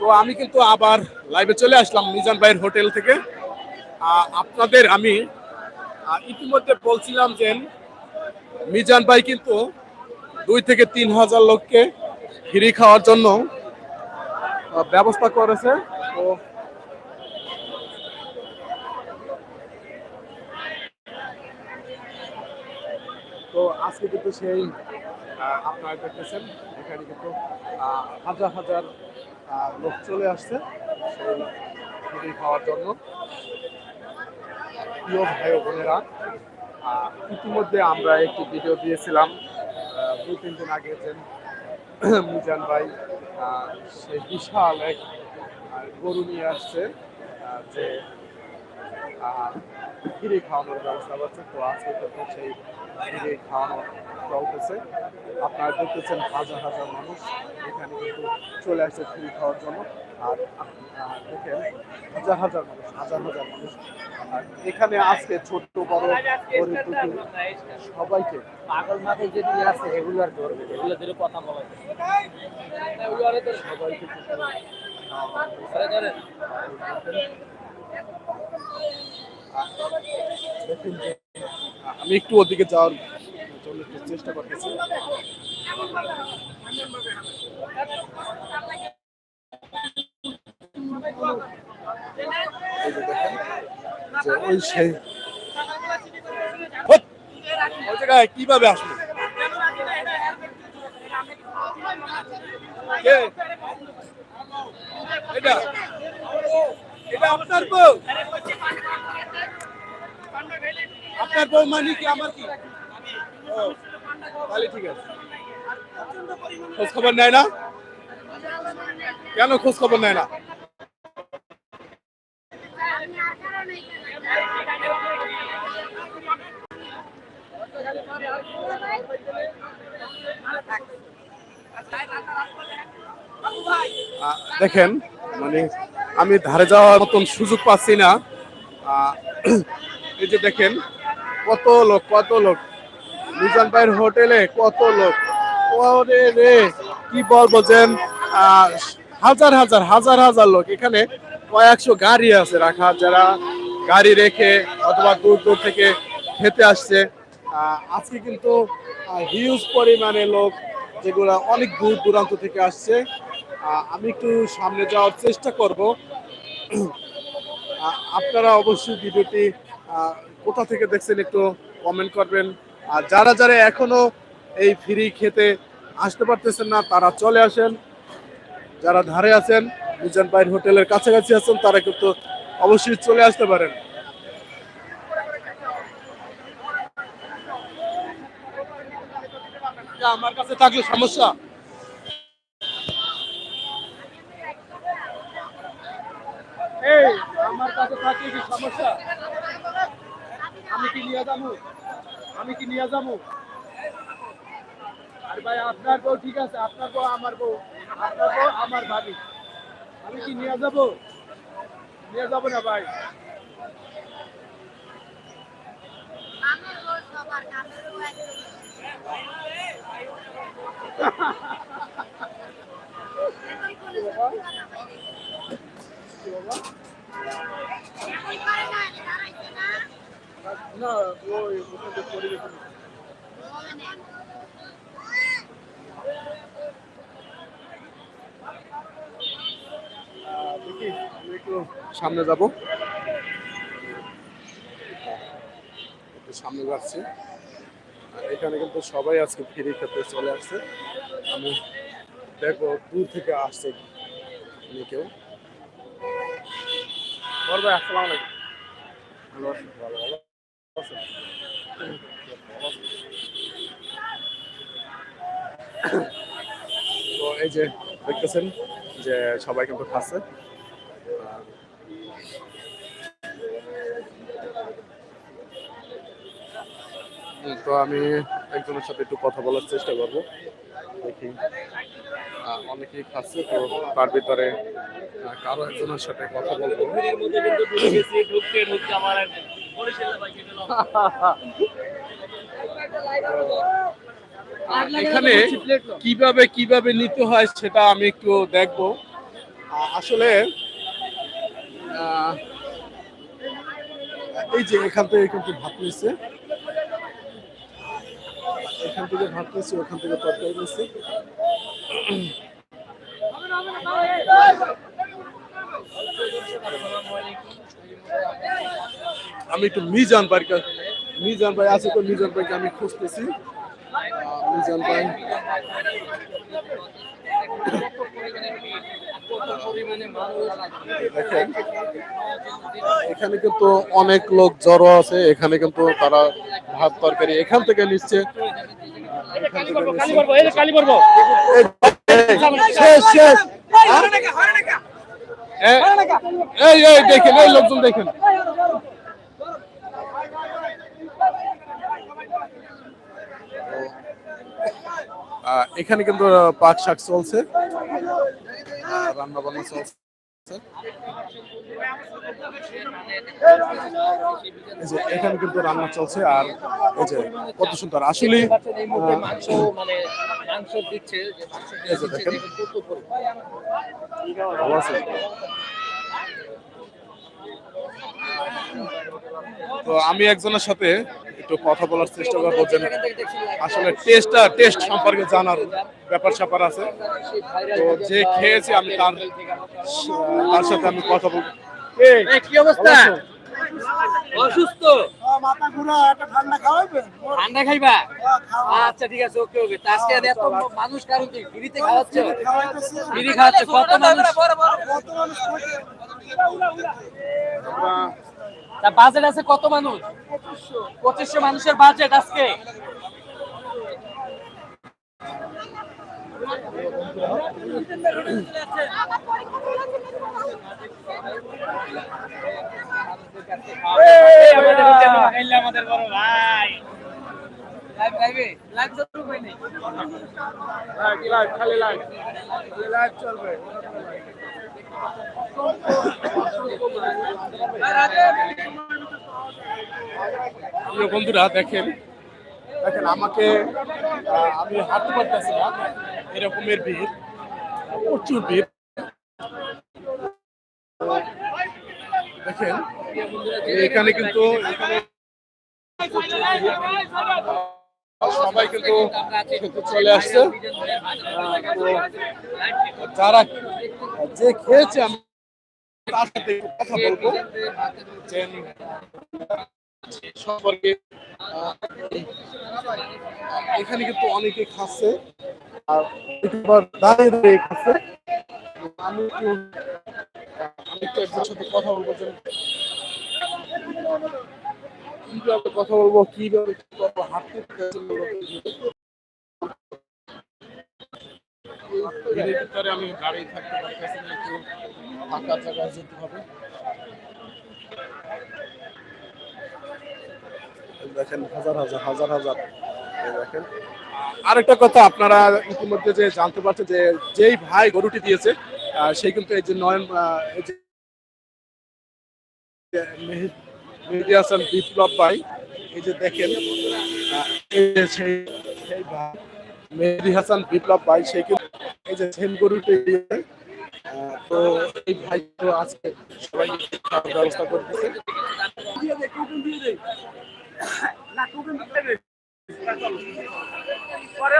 তো আমি কিন্তু আবার লাইভে চলে আসলাম মিজান ভাইয়ের হোটেল থেকে। আপনাদের আমি ইতিমধ্যে বলছিলাম যে মিজান ভাই কিন্তু দুই থেকে তিন হাজার লোককে ফ্রি খাওয়ার জন্য ব্যবস্থা করেছে। তো তো আজকে কিন্তু সেই আপনারা দেখতেছেন, এখানে কিন্তু হাজার হাজার লোক চলে আসছে সেই খাওয়ার জন্য। প্রিয় ভাই বোনেরা ইতিমধ্যে আমরা একটি ভিডিও দিয়েছিলাম। দুই, তিন দিন আগে যে মিজান ভাই সেই বিশাল এক গরু নিয়ে আসছে যে ফিরে খাওয়ানোর ব্যবস্থা করছে তো আজকে কিন্তু সেই ফিরে খাওয়ানো চলতেছে আপনারা দেখতেছেন হাজার হাজার মানুষ এখানে কিন্তু চলে আসছে ফিরে খাওয়ার জন্য। আর দেখেন হাজার হাজার মানুষ হাজার হাজার মানুষ। আর এখানে আজকে ছোট্ট বড় সবাইকে পাগল মাথায় যেটি আছে এগুলো আর ধরবে এগুলো ধরে কথা বলা যায়। সবাইকে ধরে ধরে। দেখুন যে আমি একটু ওদিকে যাওয়ার জন্য একটু চেষ্টা করতেছি। কীভাবে আসলো? এটা? এটা আপনার বউ আপনার বউ মানে কি আমার কি? তাহলে ঠিক আছে। খোঁজ খবর নেয় না? কেন খোঁজ খবর নেয় না? দেখেন মানে আমি ধারে যাওয়ার মতন সুযোগ পাচ্ছি না। এই যে দেখেন, কত লোক কত লোক। মিজান ভাইয়ের হোটেলে, কত লোক। ওরে রে, কি বলব যে হাজার হাজার হাজার হাজার লোক। এখানে কয়েকশো গাড়ি আছে রাখা, যারা গাড়ি রেখে অথবা দূর দূর থেকে খেতে আসছে। আজকে কিন্তু হিউজ পরিমাণে লোক যেগুলো অনেক দূর দূরান্ত থেকে আসছে। আমি একটু সামনে যাওয়ার চেষ্টা করব। আপনারা অবশ্যই ভিডিওটি কোথা থেকে দেখছেন একটু কমেন্ট করবেন। আর যারা যারা এখনও এই ফ্রি খেতে আসতে পারতেছেন না, তারা চলে আসেন। যারা ধারে আছেন, মিজান ভাইয়ের হোটেলের কাছাকাছি আছেন, তারা কিন্তু অবশ্যই চলে আসতে পারেন। আমার কাছে থাকলে সমস্যা। আমার কাছে থাকলে কি সমস্যা? নিয়ে যাব? আমি কি নিয়ে যাব? আর ভাই, আপনার বউ ঠিক আছে, আপনার বউ আমার বউ, আপনার বউ আমার ভাবি। আমি কি নিয়ে যাব? নিয়ে যাব না ভাই। না একটু সামনে যাব। একটু সামনে যাচ্ছি। এখানে কিন্তু সবাই আজকে ফ্রি খেতে চলে আসছে। আমি দেখব দূর থেকে আসছে কেউ। বড় ভাই, আসসালামু ভালো ভালো ভালো তো এই যে দেখতেছেন যে সবাই কিন্তু খাচ্ছে। তো আমি একজনের সাথে একটু কথা বলার চেষ্টা করব। দেখি আহ, অনেকেই খাচ্ছে তো তার ভিতরে কারও একজনের সাথে কথা বলব। এখানে কীভাবে কীভাবে নিতে হয় সেটা আমি একটু দেখব। আসলে এই যে এখান থেকে কিন্তু ভাত নিচ্ছে এখান থেকে ভাত নিচ্ছে ওখান থেকে তরকারি নিচ্ছে আমি একটু মিজান কাছে মিজান ভাই আছে তো, মিজান ভাইকে আমি খুঁজতেছি। মিজান ভাই। এখানে কিন্তু অনেক লোক জড়ো আছে, এখানে কিন্তু তারা ভাত তরকারি এখান থেকে নিচ্ছে। দেখেন, এই লোকজন দেখেন। এখানে কিন্তু পাক শাক চলছে। রান্না বান্না চলছে। যে এখানে কিন্তু রান্না চলছে আর এই যে কত সুন্দর আসলে এই তো আমি একজনের সাথে একটু কথা বলার চেষ্টা করব যে আসলে টেস্টটা টেস্ট সম্পর্কে জানার ব্যাপার স্যাপার আছে। তো যে খেয়েছে আমি তার তার সাথে আমি কথা বলব। কি অবস্থা? অসুস্থ? মাথা ঘুরা একটা ঠান্ডা খাইবা? আচ্ছা ঠিক আছে ওকে ওকে। আজকে এত মানুষ কারণ কি ফ্রিতে খাওয়াচ্ছ? ফ্রি খাওয়াচ্ছে কত মানুষ? কত তা বাজেট আছে কত মানুষ? পঁচিশশো মানুষের বাজেট আজকে। আমাদের বড় ভাই? লাইভ লাইভে লাইভ? শুরু খালি লাইভ। লাইভ চলবে। বন্ধুরা, দেখেন দেখেন আমাকে আমি হাঁটতে পারতেছি না। এরকমের ভিড় প্রচুর ভিড় দেখেন, এখানে কিন্তু সবাই কিন্তু খেতে চলে আসছে। যারা যে খেয়েছে আমি তার সাথে কথা বলব যে সম্পর্কে এখানে কিন্তু অনেকে খাচ্ছে। আর দাঁড়িয়ে দাঁড়িয়ে খাচ্ছে। আমি একটু একটু সাথে কথা বলব যে কীভাবে কথা বলব কীভাবে হাঁটতে ভিড়ের ভিতরে আমি দাঁড়িয়ে থাকতে পারতেছি না একটু ফাঁকা জায়গায় যেতে হবে। এই দেখেন হাজার হাজার হাজার হাজার। দেখেন। আরেকটা কথা আপনারা ইতিমধ্যে যে জানতে পারছেন যে যেই ভাই গরুটি দিয়েছে সেই কিন্তু এই যে নয়ন মেহেদী হাসান বিপ্লব ভাই এই যে দেখেন সেই সেই ভাই মেহেদী হাসান বিপ্লব ভাই সেই কিন্তু এই যে সেন গরুটি তো এই ভাই তো আজকে সবাই ব্যবস্থা করতেছে। পরে